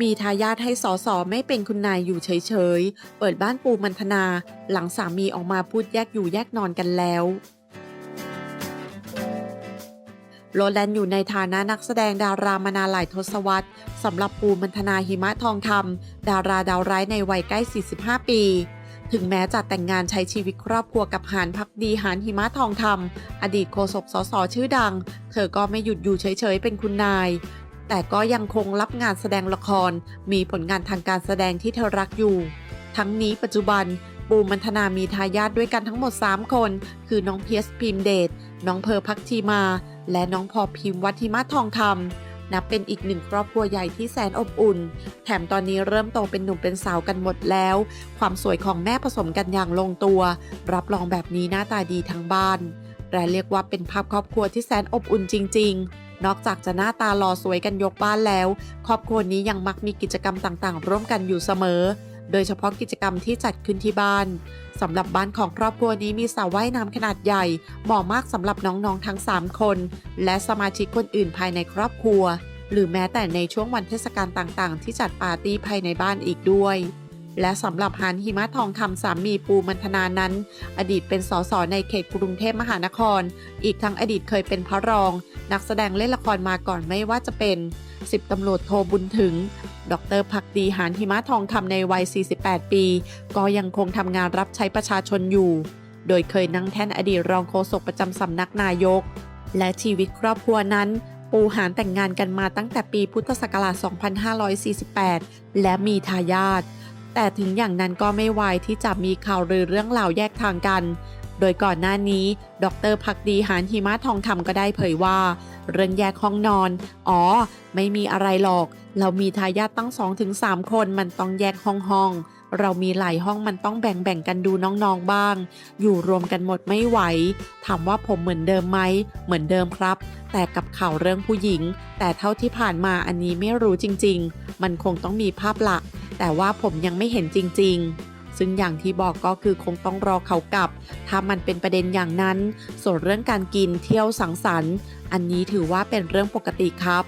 มีทายาทให้สอสอไม่เป็นคุณนายอยู่เฉยๆ เปิดบ้านปูมันธนา หลังสามีออกมาพูดแยกอยู่แยกนอนกันแล้วโรแลนด์อยู่ในฐานะนักแสดงดารามานานหลายทศวรรษสำหรับปูมันธนาหิมะทองคำดาราดาวร้ายในวัยใกล้ 45 ปี ถึงแม้จะแต่งงานใช้ชีวิตครอบครัวกับหานพักดีหานหิมะทองคำอดีตโฆษกสสชื่อดัง เธอก็ไม่หยุดอยู่เฉยๆเป็นคุณนาย แต่ก็ยังคงรับงานแสดงละคร มีผลงานทางการแสดงที่เธอรักอยู่ ทั้งนี้ปัจจุบันปูมันธนามีทายาทด้วยกันทั้งหมด 3 คน คือน้องเพียสพิมเดช น้องเพอพักชีมา และน้องพอพิมพ์วัทิมาทองคำ นับเป็นอีกหนึ่งครอบครัวใหญ่ที่แสนอบอุ่น แถมตอนนี้เริ่มโตเป็นหนุ่มเป็นสาวกันหมดแล้ว ความสวยของแม่ผสมกันอย่างลงตัว รับรองแบบนี้หน้าตาดีทั้งบ้านและเรียกว่าเป็นภาพครอบครัวที่แสนอบอุ่นจริง ๆนอกจากจะหน้าตาหล่อสวยกันยกบ้านแล้ว ครอบครัวนี้ยังมักมีกิจกรรมต่างๆ ร่วมกันอยู่เสมอ โดยเฉพาะกิจกรรมที่จัดขึ้นที่บ้านสำหรับบ้านของครอบครัวนี้มีสระว่ายน้ำขนาดใหญ่เหมาะมากสำหรับน้องๆทั้ง 3 คน และสมาชิกคนอื่นภายในครอบครัว หรือแม้แต่ในช่วงวันเทศกาลต่างๆ ที่จัดปาร์ตี้ภายในบ้านอีกด้วย และสำหรับหานหิมะทองคำสามีปูมันธนานั้น อดีตเป็นสสในเขตกรุงเทพมหานคร อีกทั้งอดีตเคยเป็นพระรอง นักแสดงเล่นละครมาก่อนไม่ว่าจะเป็นสิบตำรวจโทบุญถึง ดรพักดีหานหิมะทองคำในวัย 48 ปี ก็ยังคงทำงานรับใช้ประชาชนอยู่ โดยเคยนั่งแท่นอดีตรองโฆษกประจำสำนักนายก และชีวิตครอบครัวนั้นปูหานแต่งงานกันมาตั้งแต่ปีพุทธศักราช 2548 และมีทายาท แต่ถึงอย่างนั้นก็ไม่ไวที่จะมีข่าวลือเรื่องราวแยกทางกัน โดยก่อนหน้านี้ ดรพักดีหานหิมะทองคำก็ได้เผยว่า เรื่องแยกห้องนอน อ๋อ ไม่มีอะไรหรอก เรามีทายาทตั้ง2-3คนมันต้องแยกห้องห้องเรามีหลายห้องมันต้องแบ่งแบ่งๆกันดูน้องๆบ้าง อยู่รวมกันหมดไม่ไหว ถามว่าผมเหมือนเดิมไหม เหมือนเดิมครับ แต่กับข่าวเรื่องผู้หญิง แต่เท่าที่ผ่านมาอันนี้ไม่รู้จริงๆ มันคงต้องมีภาพหลัก แต่ว่าผมยังไม่เห็นจริง ๆ ซึ่งอย่างที่บอกก็คือคงต้องรอเขากลับ ถ้ามันเป็นประเด็นอย่างนั้น ส่วนเรื่องการกินเที่ยวสังสรรค์ อันนี้ถือว่าเป็นเรื่องปกติครับ